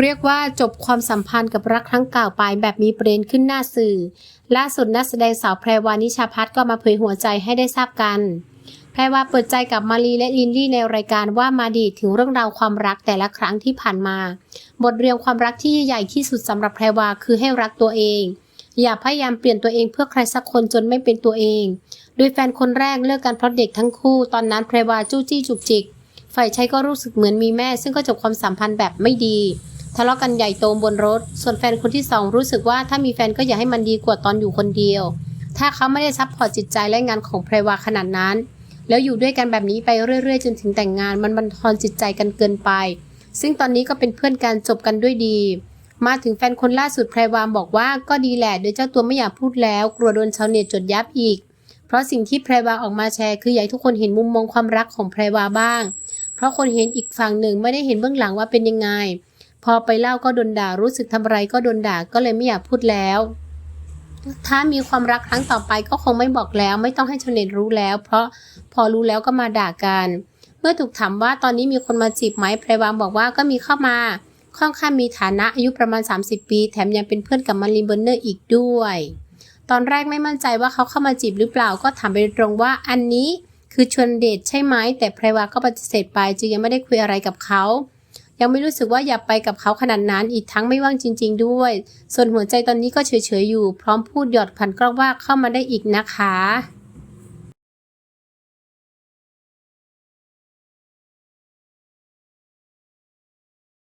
เรียกว่าจบความสัมพันธ์กับรักครั้งเก่าไปแบบมีประเด็นขึ้นหน้าสื่อ ล่าสุดนักแสดงสาวแพรวานิชาพัฒน์ก็มาเผยหัวใจให้ได้ทราบกัน แพรวาเปิดใจกับมารีและลินลี่ในรายการว่ามาดีถึงเรื่องราวความรักแต่ละครั้งที่ผ่านมา บทเรียนความรักที่ใหญ่ที่สุดสำหรับแพรวาคือให้รักตัวเอง อย่าพยายามเปลี่ยนตัวเองเพื่อใครสักคนจนไม่เป็นตัวเอง โดยแฟนคนแรกเลิกกันเพราะเด็กทั้งคู่ ตอนนั้นแพรวาจู้จี้จุกจิก ฝ่ายชายก็รู้สึกเหมือนมีแม่ ซึ่งก็จบความสัมพันธ์แบบไม่ดี ทะเลาะกันใหญ่โตบนรถ ส่วนแฟนคนที่สองรู้สึกว่าถ้ามีแฟนก็อย่าให้มันดีกว่าตอนอยู่คนเดียว ถ้าเขาไม่ได้ซัพพอร์ตจิตใจและงานของแพรวาขนาดนั้น แล้วอยู่ด้วยกันแบบนี้ไปเรื่อยๆ จนถึงแต่งงานมันบันทอนจิตใจกันเกินไป ซึ่งตอนนี้ก็เป็นเพื่อนกันจบกันด้วยดี มาถึงแฟนคนล่าสุดแพรวาบอกว่าก็ดีแหละโดยเจ้าตัวไม่อยากพูดแล้ว กลัวโดนชาวเน็ตจดยับอีก เพราะสิ่งที่แพรวาออกมาแชร์คืออยากให้ทุกคนเห็นมุมมองความรักของแพรวาบ้าง เพราะคนเห็นอีกฝั่งหนึ่งไม่ได้เห็นเบื้องหลังว่าเป็นยังไง พอไปเล่าก็โดนด่ารู้สึกทำอะไรก็โดนด่าก็เลยไม่อยากพูดแล้ว ถ้ามีความรักครั้งต่อไปก็คงไม่บอกแล้ว ไม่ต้องให้ชาวเน็ตรู้แล้ว เพราะพอรู้แล้วก็มาด่ากัน เมื่อถูกถามว่าตอนนี้มีคนมาจีบไหมแพรวาบอกว่าก็มีเข้ามา ค่อนข้างมีฐานะอายุประมาณ 30 ปี แถมยังเป็นเพื่อนกับมาริเบอร์เนอร์อีกด้วยตอนแรกไม่มั่นใจว่าเขาเข้ามาจีบหรือเปล่าก็ถามไปตรงว่าอันนี้คือชวนเดทใช่ไหมแต่แพรวาก็ปฏิเสธไปจึงยังไม่ได้คุยอะไรกับเขา ยังไม่รู้สึกว่าอยากไปกับเขาขนาดนั้นอีกทั้งไม่ว่างจริง ๆ ด้วย ส่วนหัวใจตอนนี้ก็เฉยๆอยู่ พร้อมพูดหยอดผ่านกล้องว่าเข้ามาได้อีกนะคะ